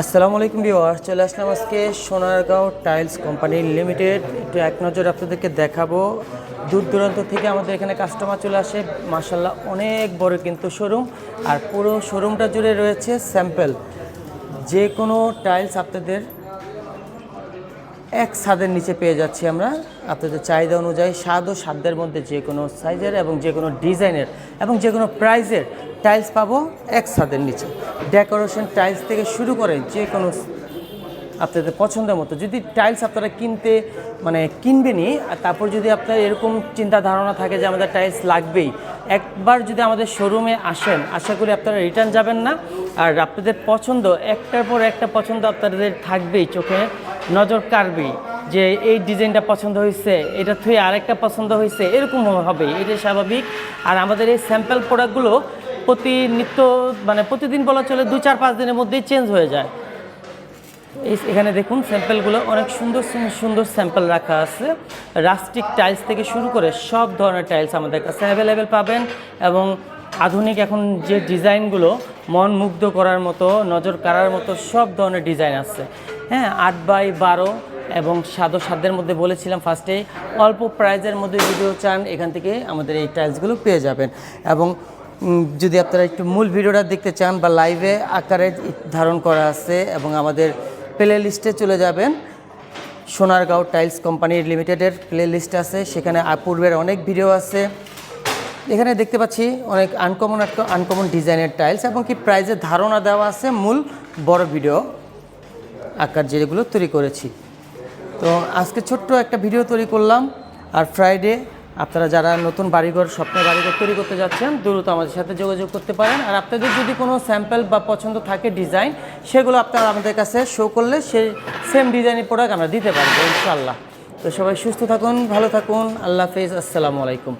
আসসালামু আলাইকুম ভিওয়ার চলে আসলাম আজকে সোনারগাঁও টাইলস কোম্পানি লিমিটেড। একটু এক নজর আপনাদেরকে দেখাবো। দূর দূরান্ত থেকে আমাদের এখানে কাস্টমার চলে আসে। মাসাল্লাহ অনেক বড় কিন্তু শোরুম আর পুরো শোরুমটা জুড়ে রয়েছে স্যাম্পেল যে কোনো টাইলস আপনাদের এক ছাদের নিচে পেয়ে যাচ্ছি আমরা। আপনাদের চাহিদা অনুযায়ী স্বাদ ও সাধ্যের মধ্যে যে কোনো সাইজের এবং যে কোনো ডিজাইনের এবং যে কোনো প্রাইজের টাইলস পাবো এক ছাদের নিচে। ডেকোরেশন টাইলস থেকে শুরু করে যে কোনো আপনাদের পছন্দের মতো, যদি টাইলস আপনারা কিনতে মানে কিনবেনই, আর তারপর যদি আপনার এরকম চিন্তা ধারণা থাকে যে আমাদের টাইলস লাগবেই, একবার যদি আমাদের শোরুমে আসেন, আশা করি আপনারা রিটার্ন যাবেন না। আর আপনাদের পছন্দ, একটার পর একটা পছন্দ আপনাদের থাকবেই চোখে। নজর কাড়বেই যে এই ডিজাইনটা পছন্দ হয়েছে, এটা থুয়ে আরেকটা পছন্দ হয়েছে, এরকম হবে এটা স্বাভাবিক। আর আমাদের এই স্যাম্পল প্রোডাক্টগুলো প্রতি নিত্য মানে প্রতিদিন বলা চলে দু চার পাঁচ দিনের মধ্যেই চেঞ্জ হয়ে যায়। এই এখানে দেখুন স্যাম্পেলগুলো অনেক সুন্দর, সুন্দর- সুন্দর স্যাম্পল রাখা আছে। রাস্টিক টাইলস থেকে শুরু করে সব ধরনের টাইলস আমাদের কাছে অ্যাভেলেবেল পাবেন এবং আধুনিক এখন যে ডিজাইনগুলো মন মুগ্ধ করার মতো, নজর কাড়ার মতো সব ধরনের ডিজাইন আছে। হ্যাঁ আট বাই বারো এবং সাদো সাধ্যের মধ্যে বলেছিলাম ফার্স্টে অল্প প্রাইজের মধ্যে ভিডিও চান, এখান থেকে আমাদের এই টাইলসগুলো পেয়ে যাবেন। এবং যদি আপনারা একটু মূল ভিডিওটা দেখতে চান বা লাইভে আকারে ধারণ করা আছে এবং আমাদের প্লে লিস্টে চলে যাবেন, সোনারগাঁও টাইলস কোম্পানির লিমিটেডের প্লে লিস্ট আছে। সেখানে পূর্বের অনেক ভিডিও আছে। এখানে দেখতে পাচ্ছি অনেক আনকমন আনকমন ডিজাইনের টাইলস এবং কি প্রাইজের ধারণা দেওয়া আছে মূল বড় ভিডিও আকার যেগুলো তৈরি করেছি। তো আজকে ছোট্ট একটা ভিডিও তৈরি করলাম আর ফ্রাইডে আপনারা যারা নতুন বাড়িঘর, স্বপ্নের বাড়িঘর তৈরি করতে যাচ্ছেন, দ্রুত আমাদের সাথে যোগাযোগ করতে পারেন। আর আপনাদের যদি কোনো স্যাম্পল বা পছন্দ থাকে ডিজাইন সেগুলো আপনারা আমাদের কাছে শো করলে সেই সেম ডিজাইনের প্রোডাক্ট আমরা দিতে পারব ইনশাল্লাহ তো সবাই সুস্থ থাকুন, ভালো থাকুন, আল্লাহ হাফিজ, আসসালামু আলাইকুম।